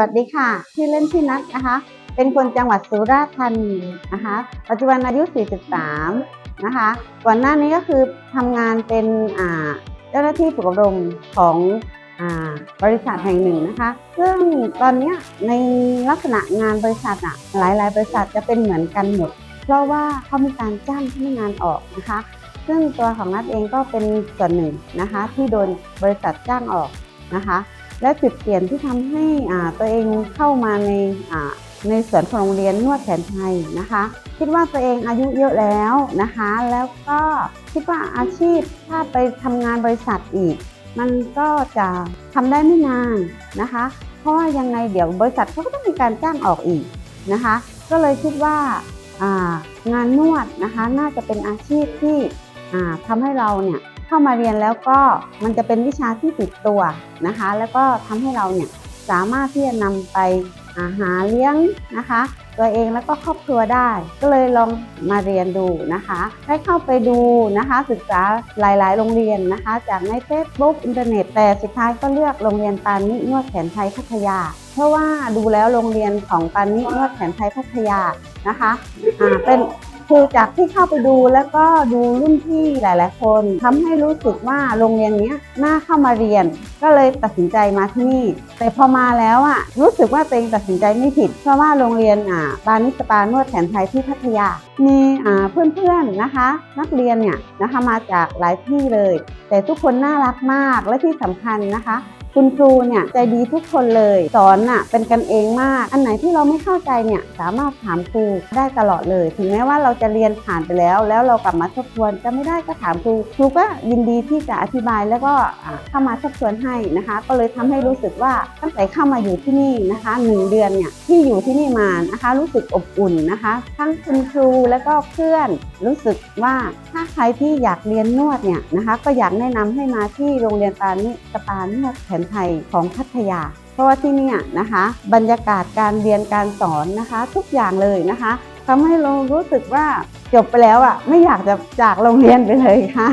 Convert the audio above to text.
วัสดีค่ะ ชื่อเล่นชื่อนัทนะคะ เป็นคนจังหวัดสุราษฎร์ธานีนะคะ ปัจจุบันอายุ 43 นะคะ ก่อนหน้านี้ก็คือทำงานเป็นอ่าเจ้าหน้าที่ฝึกอบรมของบริษัทแห่งหนึ่งนะคะ ซึ่งตอนนี้ในลักษณะงานบริษัทอะหลาย ๆ บริษัทจะเป็นเหมือนกันหมด เพราะว่าเขามีการจ้างพนักงานออกนะคะ ซึ่งตัวของนัทเองก็เป็นส่วนหนึ่งนะคะ ที่โดนบริษัทจ้างออกนะคะ และจุดเปลี่ยนที่ทำให้ตัวเองเข้ามาในในส่วนของโรงเรียนนวดแผนไทยนะคะ คิดว่าตัวเองอายุเยอะแล้วนะคะ แล้วก็คิดว่าอาชีพถ้าไปทำงานบริษัทอีก มันก็จะทำได้ไม่นานนะคะ เพราะว่ายังไงเดี๋ยวบริษัทเขาก็ต้องมีการจ้างออกอีกนะคะ ก็เลยคิดว่างานนวดนะคะ น่าจะเป็นอาชีพที่อ่าทำให้เราเนี่ย เข้ามาเรียนแล้วก็มันจะเป็นวิชาที่ติดตัวนะคะ แล้วก็ทำให้เราเนี่ยสามารถที่จะนำไปาหาเลี้ยงนะคะ ตัวเองแล้วก็ครอบครัวได้ ก็เลยลองมาเรียนดูนะคะได้เข้าไปดูนะคะ ศึกษาหลาย ๆ โรงเรียนนะคะ จากใน Facebook อินเทอร์เน็ตแต่สุดท้ายก็เลือกโรงเรียนปานินวดแผนไทยพัทยา เพราะว่าดูแล้วโรงเรียนของปานินวดแผนไทยพัทยานะคะอ่าเป็น คือจากที่เข้าไปดูแล้วก็ดูรุ่นพี่หลาย ๆ คนทำให้รู้สึกว่าโรงเรียนนี้น่าเข้ามาเรียน ก็เลยตัดสินใจมาที่นี่ แต่พอมาแล้วอะรู้สึกว่าตัวเองตัดสินใจไม่ผิด เพราะว่าโรงเรียนอ่าบานิสปานวดแผนไทยที่พัทยา มีอ่าเพื่อน ๆ นะคะ นักเรียนเนี่ยนะคะมาจากหลายที่เลย แต่ทุกคนน่ารักมากและที่สำคัญนะคะ คุณครูเนี่ยใจดีทุกคนเลยสอนน่ะเป็นกันเองมาก อันไหนที่เราไม่เข้าใจเนี่ยสามารถถามครูได้ตลอดเลย ถึงแม้ว่าเราจะเรียนผ่านไปแล้ว แล้วเรากลับมาทบทวนจะไม่ได้ก็ถามครูครูก็ยินดีที่จะอธิบายแล้วก็เข้ามาทบทวนให้นะคะ ก็เลยทำให้รู้สึกว่าตั้งแต่เข้ามาอยู่ที่นี่นะคะหนึ่งเดือนเนี่ยที่อยู่ที่นี่มานะคะ รู้สึกอบอุ่นนะคะ ทั้งคุณครูแล้วก็เพื่อนรู้สึกว่าถ้าใครที่อยากเรียนนวดเนี่ยนะคะ ก็อยากแนะนำให้มาที่โรงเรียนปานิสปานวดแผนไทยของพัทยา เพราะว่าที่นี่นะคะ บรรยากาศการเรียนการสอนนะคะ ทุกอย่างเลยนะคะทำให้เรารู้สึกว่าจบไปแล้วอะไม่อยากจะจากโรงเรียนไปเลยค่ะ